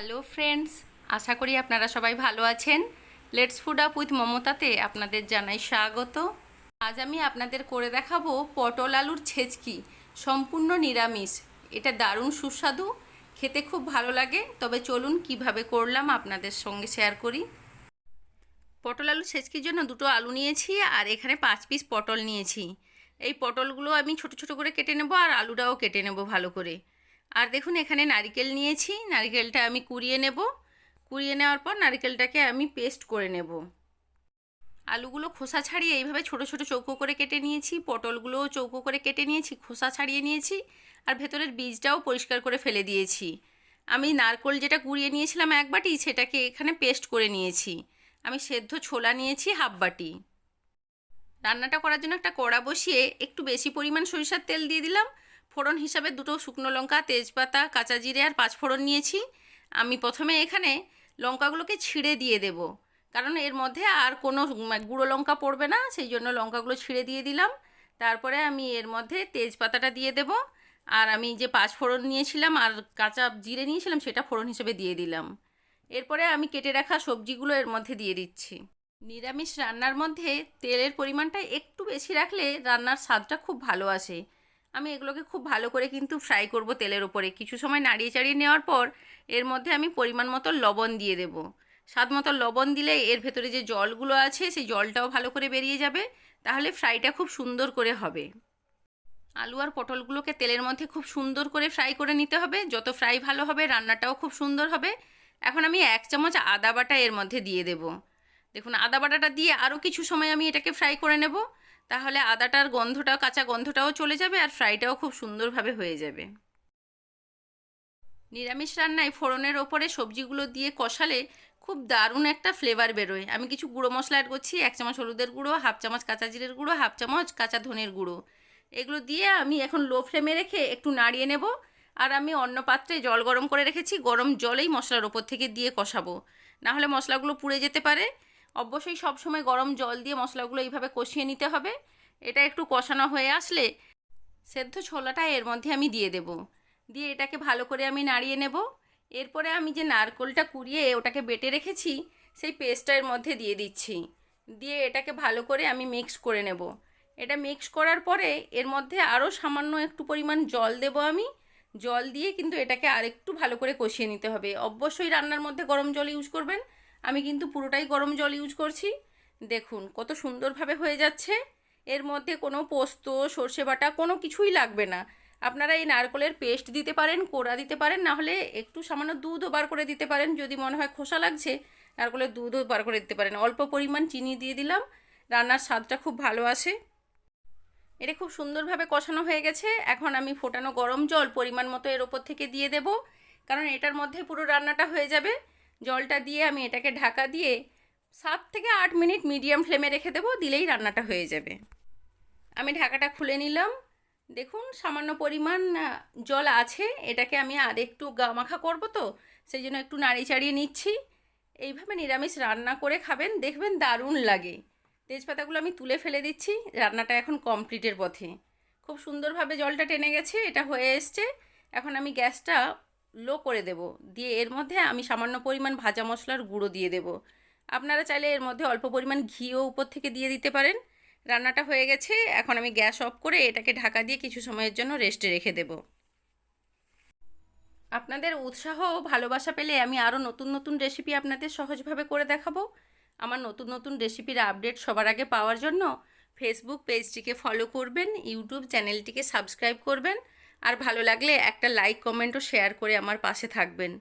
Hello friends আশা করি আপনারা সবাই ভালো আছেন। লেটস ফুড আপ উইথ মমতাতে আপনাদের জানাই স্বাগত। আজ আমি আপনাদের করে দেখাবো পটল আলুর ছেচকি। সম্পূর্ণ নিরামিষ। এটা দারুণ সুস্বাদু। খেতে খুব ভালো লাগে। তবে চলুন কীভাবে করলাম আপনাদের সঙ্গে শেয়ার করি। পটল আলু ছেচকির জন্য দুটো আলু নিয়েছি আর এখানে পাঁচ পিস পটল নিয়েছি। এই পটলগুলো আমি ছোট ছোট করে কেটে নেব আর আলুটাও কেটে নেব ভালো করে। আর দেখুন, এখানে নারিকেল নিয়েছি। নারিকেলটা আমি কুড়িয়ে নেব। কুড়িয়ে নেওয়ার পর নারিকেলটাকে আমি পেস্ট করে নেব। আলুগুলো খোসা ছাড়িয়ে এইভাবে ছোট ছোট চৌকো করে কেটে নিয়েছি। পটলগুলোও চৌকো করে কেটে নিয়েছি, খোসা ছাড়িয়ে নিয়েছি। আর ভেতরের বীজটাও পরিষ্কার করে ফেলে দিয়েছি। আমি নারকোল যেটা কুড়িয়ে নিয়েছিলাম এক বাটি, সেটাকে এখানে পেস্ট করে নিয়েছি। আমি সেদ্ধ ছোলা নিয়েছি হাফ বাটি। রান্নাটা করার জন্য একটা কড়া বসিয়ে একটু বেশি পরিমাণ সরিষার তেল দিয়ে দিলাম। ফোড়ন হিসাবে দুটো শুকনো লঙ্কা, তেজপাতা, কাঁচা জিরে আর পাঁচ ফোড়ন নিয়েছি। আমি প্রথমে এখানে লঙ্কাগুলোকে ছিঁড়ে দিয়ে দেব। কারণ এর মধ্যে আর কোনো গুঁড়ো লঙ্কা পড়বে না, সেই জন্য লঙ্কাগুলো ছিঁড়ে দিয়ে দিলাম। তারপরে আমি এর মধ্যে তেজপাতাটা দিয়ে দেব। আর আমি যে পাঁচ ফোড়ন নিয়েছিলাম আর কাঁচা জিরে নিয়েছিলাম, সেটা ফোড়ন হিসেবে দিয়ে দিলাম। এরপরে আমি কেটে রাখা সবজিগুলো এর মধ্যে দিয়ে দিচ্ছি। নিরামিষ রান্নার মধ্যে তেলের পরিমাণটা একটু বেশি রাখলে রান্নার স্বাদটা খুব ভালো আসে। আমি এগুলোকে খুব ভালো করে কিন্তু ফ্রাই করব তেলের ওপরে কিছু সময় নাড়িয়ে চাড়িয়ে নেওয়ার পর এর মধ্যে আমি পরিমাণ মতো লবণ দিয়ে দেব। স্বাদ মতো লবণ দিলে এর ভেতরে যে জলগুলো আছে, সেই জলটাও ভালো করে বেরিয়ে যাবে। তাহলে ফ্রাইটা খুব সুন্দর করে হবে। আলু আর পটলগুলোকে তেলের মধ্যে খুব সুন্দর করে ফ্রাই করে নিতে হবে। যত ফ্রাই ভালো হবে, রান্নাটাও খুব সুন্দর হবে। এখন আমি এক চামচ আদা বাটা এর মধ্যে দিয়ে দেব। দেখুন, আদা বাটাটা দিয়ে আরও কিছু সময় আমি এটাকে ফ্রাই করে নেব। তাহলে আদাটার গন্ধটাও, কাঁচা গন্ধটাও চলে যাবে আর ফ্রাইটাও খুব সুন্দরভাবে হয়ে যাবে। নিরামিষ রান্নায় ফোড়নের ওপরে সবজিগুলো দিয়ে কষালে খুব দারুণ একটা ফ্লেভার বেরোয়। আমি কিছু গুঁড়ো মশলা অ্যাড করছি, এক চামচ হলুদের গুঁড়ো, হাফ চামচ কাঁচা জিরের গুঁড়ো, হাফ চামচ কাঁচা ধনের গুঁড়ো। এগুলো দিয়ে আমি এখন লো ফ্লেমে রেখে একটু নাড়িয়ে নেব আর আমি অন্য পাত্রে জল গরম করে রেখেছি, গরম জলেই মশলার ওপর থেকে দিয়ে কষাবো। নাহলে মশলাগুলো পুড়ে যেতে পারে। অবশ্যই সবসময় গরম জল দিয়ে মশলাগুলো এইভাবে কষিয়ে নিতে হবে। এটা একটু কষানো হয়ে আসলে সেদ্ধ ছোলাটা এর মধ্যে আমি দিয়ে দেব। দিয়ে এটাকে ভালো করে আমি নাড়িয়ে নেব। এরপরে আমি যে নারকোলটা কুড়িয়ে ওটাকে বেটে রেখেছি, সেই পেস্টটা এর মধ্যে দিয়ে দিচ্ছি। দিয়ে এটাকে ভালো করে আমি মিক্স করে নেব। এটা মিক্স করার পরে এর মধ্যে আরও সামান্য একটু পরিমাণ জল দেব আমি। জল দিয়ে কিন্তু এটাকে আরেকটু ভালো করে কষিয়ে নিতে হবে। অবশ্যই রান্নার মধ্যে গরম জল ইউজ করবেন। আমি কিন্তু পুরোটাই গরম জল ইউজ করছি। দেখুন কত সুন্দরভাবে হয়ে যাচ্ছে। এর মধ্যে কোনো পোস্ত, সর্ষে বাটা কোনো কিছুই লাগবে না। আপনারা এই নারকলের পেস্ট দিতে পারেন, কোড়া দিতে পারেন, না হলে একটু সামান্য দুধও বার করে দিতে পারেন। যদি মনে হয় খোসা লাগছে, নারকলের দুধও বার করে দিতে পারেন। অল্প পরিমাণ চিনি দিয়ে দিলাম। রান্নার স্বাদটা খুব ভালো আসে। এটা খুব সুন্দরভাবে কষানো হয়ে গেছে। এখন আমি ফোটানো গরম জল পরিমাণ মতো এর ওপর থেকে দিয়ে দেব। কারণ এটার মধ্যে পুরো রান্নাটা হয়ে যাবে। জলটা দিয়ে আমি এটাকে ঢাকা দিয়ে সাত থেকে আট মিনিট মিডিয়াম ফ্লেমে রেখে দেবো, দিলেই রান্নাটা হয়ে যাবে। আমি ঢাকাটা খুলে নিলাম। দেখুন, সামান্য পরিমাণ জল আছে। এটাকে আমি আর একটু গামাখা করব তো, সেই জন্য একটু নাড়ি চাড়িয়ে নিচ্ছি। এইভাবে নিরামিষ রান্না করে খাবেন, দেখবেন দারুণ লাগে। তেজপাতাগুলো আমি তুলে ফেলে দিচ্ছি, রান্নাটা এখন কমপ্লিটের পথে। খুব সুন্দরভাবে জলটা টেনে গেছে, এটা হয়ে এসছে। এখন আমি গ্যাসটা লো করে দেব। দিয়ে এর মধ্যে আমি সামান্য পরিমাণ ভাজা মশলার গুঁড়ো দিয়ে দেব। আপনারা চাইলে এর মধ্যে অল্প পরিমাণ ঘিও উপর থেকে দিয়ে দিতে পারেন। রান্নাটা হয়ে গেছে, এখন আমি গ্যাস অফ করে এটাকে ঢাকা দিয়ে কিছু সময়ের জন্য রেস্টে রেখে দেব। আপনাদের উৎসাহ ও ভালোবাসা পেলে আমি আরও নতুন নতুন রেসিপি আপনাদের সহজভাবে করে দেখাবো। আমার নতুন নতুন রেসিপির আপডেট সবার আগে পাওয়ার জন্য ফেসবুক পেজটিকে ফলো করবেন ইউটিউব চ্যানেলটিকে সাবস্ক্রাইব করবেন। আর ভালো লাগলে একটা লাইক কমেন্ট ও শেয়ার করে আমার পাশে থাকবেন।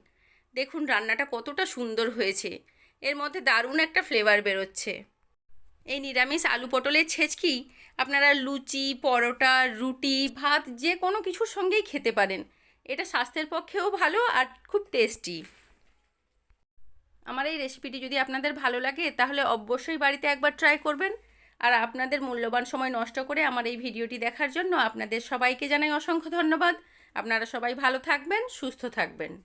দেখুন, রান্নাটা কতটা সুন্দর হয়েছে। এর মধ্যে দারুণ একটা ফ্লেভার বেরোচ্ছে। এই নিরামিষ আলু পটলের ছেচকি আপনারা লুচি, পরোটা, রুটি, ভাত, যে কোনো কিছুর সঙ্গেই খেতে পারেন। এটা স্বাস্থ্যের পক্ষেও ভালো আর খুব টেস্টি আমার এই রেসিপিটি যদি আপনাদের ভালো লাগে, তাহলে অবশ্যই বাড়িতে একবার ট্রাই করবেন। আর আপনাদের মূল্যবান সময় নষ্ট করে আমার এই ভিডিওটি দেখার জন্য আপনাদের সবাইকে জানাই অসংখ্য ধন্যবাদ। আপনারা সবাই ভালো থাকবেন, সুস্থ থাকবেন।